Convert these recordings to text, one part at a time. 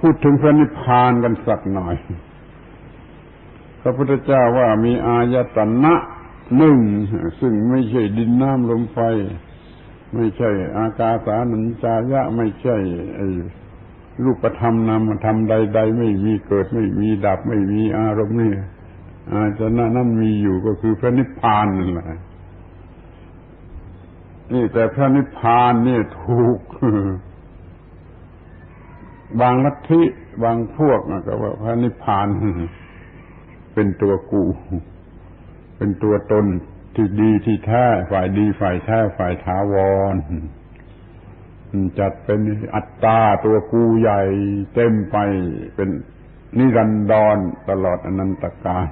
พูดถึงพระนิพพานกันสักหน่อย พระพุทธเจ้าว่ามีอายตนะหนึ่งซึ่งไม่ใช่ดินน้ำลมไฟ ไม่ใช่ อากาสานัญจายะ ไม่ใช่ไอ้รูปธรรมนามธรรมใด ๆ ไม่มีเกิด ไม่มีดับ ไม่มีอารมณ์นี่อาจจะนั่นมีอยู่ก็คือพระนิพพานนั่นแหละนี่แต่พระนิพพานเนี่ยถูก บางลัทธิบางพวกก็ว่าพระนิพพาน เป็นตัวกู เป็นตัวตนที่ดีที่แท้ฝ่ายดีฝ่ายแท้ฝ่ายถาวร จัดเป็นอัตตาตัวกูใหญ่เต็มไปเป็นนิรันดรตลอดอนันตกาล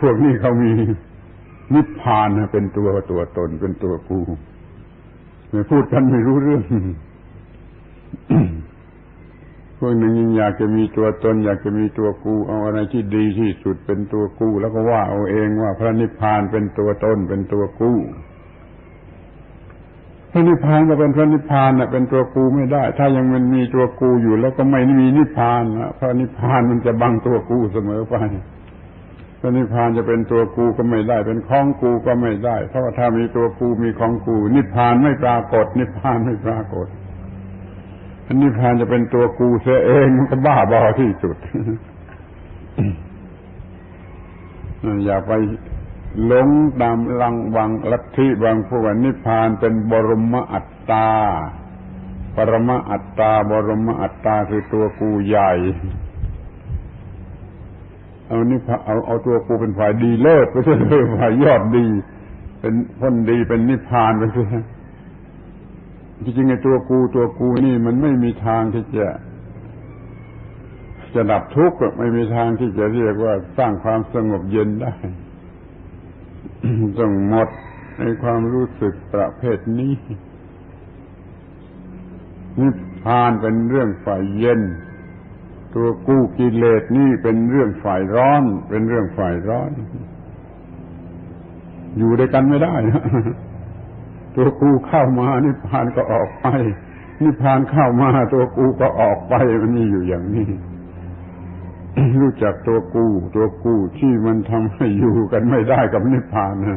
พวกนี้เขามีนิพพานเป็นตัวตัวตนเป็นตัวกูพูดกันไม่รู้เรื่อง วกหนึ่งยังอยากจะมีตัวตน อยากจะมีตัวกูเอาอะไรที่ดีที่สุดเป็นตัวกูแล้วก็ว่าเอาเองว่าพระนิพพานเป็นตัวตนเป็นตัวกูพระนิพพานก็เป็นพระนิพพานน่ะเป็นตัวกูไม่ได้ ถ้ายังมันมีตัวกูอยู่ แล้วก็ไม่มีนิพพานนะพระนิพพานมันจะบังตัวกูเสมอไปพระนิพพานจะเป็นตัวกูก็ไม่ได้ เป็นของกูก็ไม่ได้ เพราะว่าถ้ามีตัวกูมีของกู นิพพานไม่ปรากฏ นิพพานไม่ปรากฏ นิพพานจะเป็นตัวกูเสียเองมันก็บ้าบอที่สุดอย่าไปหลงตามลังวังลัทธิบางพวกนิพพานเป็นบรมอัตตา ปรมอัตตา บรมอัตตาคือตัวกูใหญ่เอานี่เอาเอาตัวกูเป็นฝ่ายดีเลิศไม่ใช่ฝ่ายยอดดี เป็นพ้นดีเป็นนิพพานไปเลย จริงๆไอ้ตัวกูตัวกูนี่มันไม่มีทางที่จะจะดับทุกข์ไม่มีทางที่จะเรียกว่าสร้างความสงบเย็นได้ต้องหมดในความรู้สึกประเภทนี้นิพพานเป็นเรื่องฝ่ายเย็น ตัวกู้กิเลสนี่เป็นเรื่องฝ่ายร้อน เป็นเรื่องฝ่ายร้อน อยู่ด้วยกันไม่ได้นะ ตัวกูเข้ามา นิพพานก็ออกไป นิพพานเข้ามา ตัวกูก็ออกไปมันนี่อยู่อย่างนี้ รู้จักตัวกู ตัวกูที่มันทำให้อยู่กันไม่ได้กับนิพพานนะ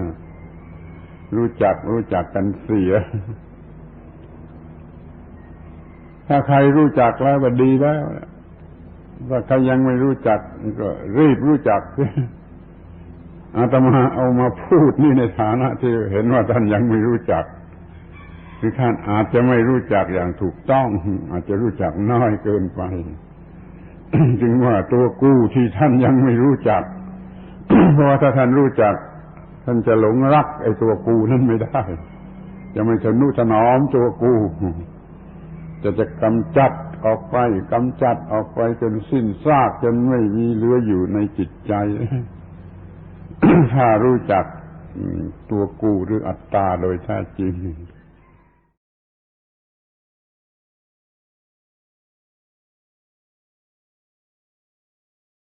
รู้จักรู้จักกันเสีย ถ้าใครรู้จักแล้วก็ดีแล้วถ้าใครยังไม่รู้จักก็รีบรู้จัก อาตมาเอามาพูดนี่ในฐานะที่เห็นว่าท่านยังไม่รู้จัก คือท่านอาจจะไม่รู้จักอย่างถูกต้อง อาจจะรู้จักน้อยเกินไป จึงว่าตัวกู้ที่ท่านยังไม่รู้จัก เพราะว่าถ้าท่านรู้จัก ท่านจะหลงรักไอ้ตัวกูนั้นไม่ได้ จะไม่ทนุถนอมตัวกูจะจะกำจัดออกไปกำจัดออกไปจนสิ้นซากจนไม่มีเหลืออยู่ในจิตใจ ถ้ารู้จักตัวกูหรืออัตตาโดยแท้จริง